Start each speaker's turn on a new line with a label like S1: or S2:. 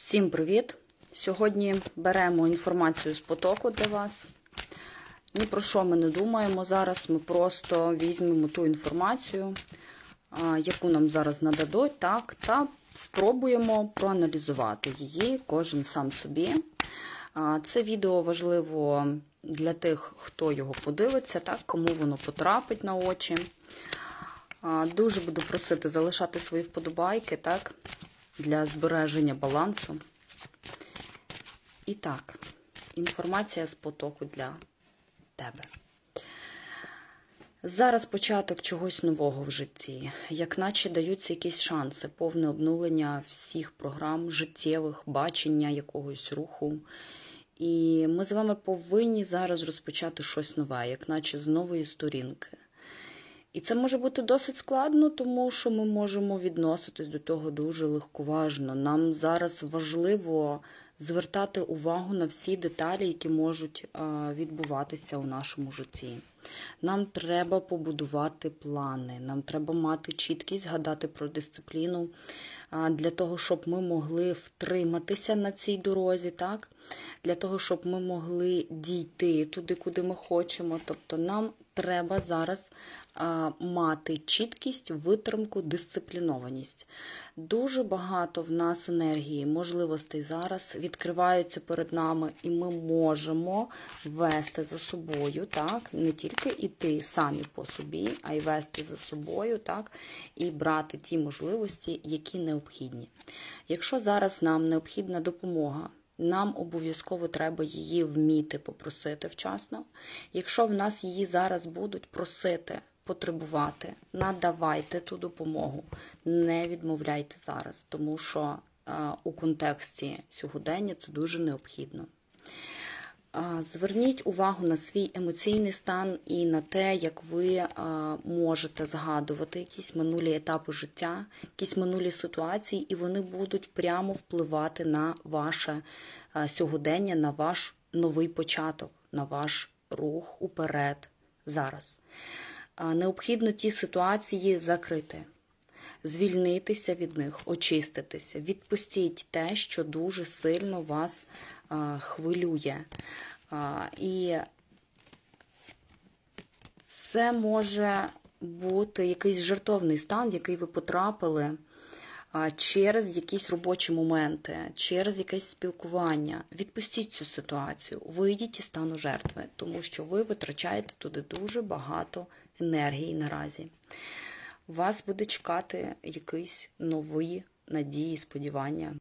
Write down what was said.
S1: Всім привіт! Сьогодні беремо інформацію з потоку для вас. Ні про що ми не думаємо зараз. Ми просто візьмемо ту інформацію, яку нам зараз нададуть, так, та спробуємо проаналізувати її, кожен сам собі. Це відео важливо для тих, хто його подивиться, так, кому воно потрапить на очі. Дуже буду просити залишати свої вподобайки, так, для збереження балансу. І так, інформація з потоку для тебе. Зараз початок чогось нового в житті, як наче даються якісь шанси, повне обнулення всіх програм життєвих, бачення якогось руху. І ми з вами повинні зараз розпочати щось нове, як наче з нової сторінки. І це може бути досить складно, тому що ми можемо відноситись до того дуже легковажно. Нам зараз важливо звертати увагу на всі деталі, які можуть відбуватися у нашому житті. Нам треба побудувати плани, нам треба мати чіткість, згадати про дисципліну для того, щоб ми могли втриматися на цій дорозі, так? для того, щоб ми могли дійти туди, куди ми хочемо. Тобто нам треба зараз мати чіткість, витримку, дисциплінованість. Дуже багато в нас енергії, можливостей зараз відкриваються перед нами, і ми можемо вести за собою, так, не тільки йти самі по собі, а й вести за собою, так, і брати ті можливості, які необхідні. Якщо зараз нам необхідна допомога, нам обов'язково треба її вміти попросити вчасно. Якщо в нас її зараз будуть просити, потребувати, надавайте ту допомогу, не відмовляйте зараз, тому що у контексті сьогодення це дуже необхідно. Зверніть увагу на свій емоційний стан і на те, як ви можете згадувати якісь минулі етапи життя, якісь минулі ситуації, і вони будуть прямо впливати на ваше сьогодення, на ваш новий початок, на ваш рух уперед зараз. Необхідно ті ситуації закрити. Звільнитися від них, очиститися, відпустіть те, що дуже сильно вас а, хвилює. А, і це може бути якийсь жертовний стан, в який ви потрапили через якісь робочі моменти, через якесь спілкування. Відпустіть цю ситуацію, вийдіть із стану жертви, тому що ви витрачаєте туди дуже багато енергії наразі. Вас буде чекати якісь нові надії, сподівання.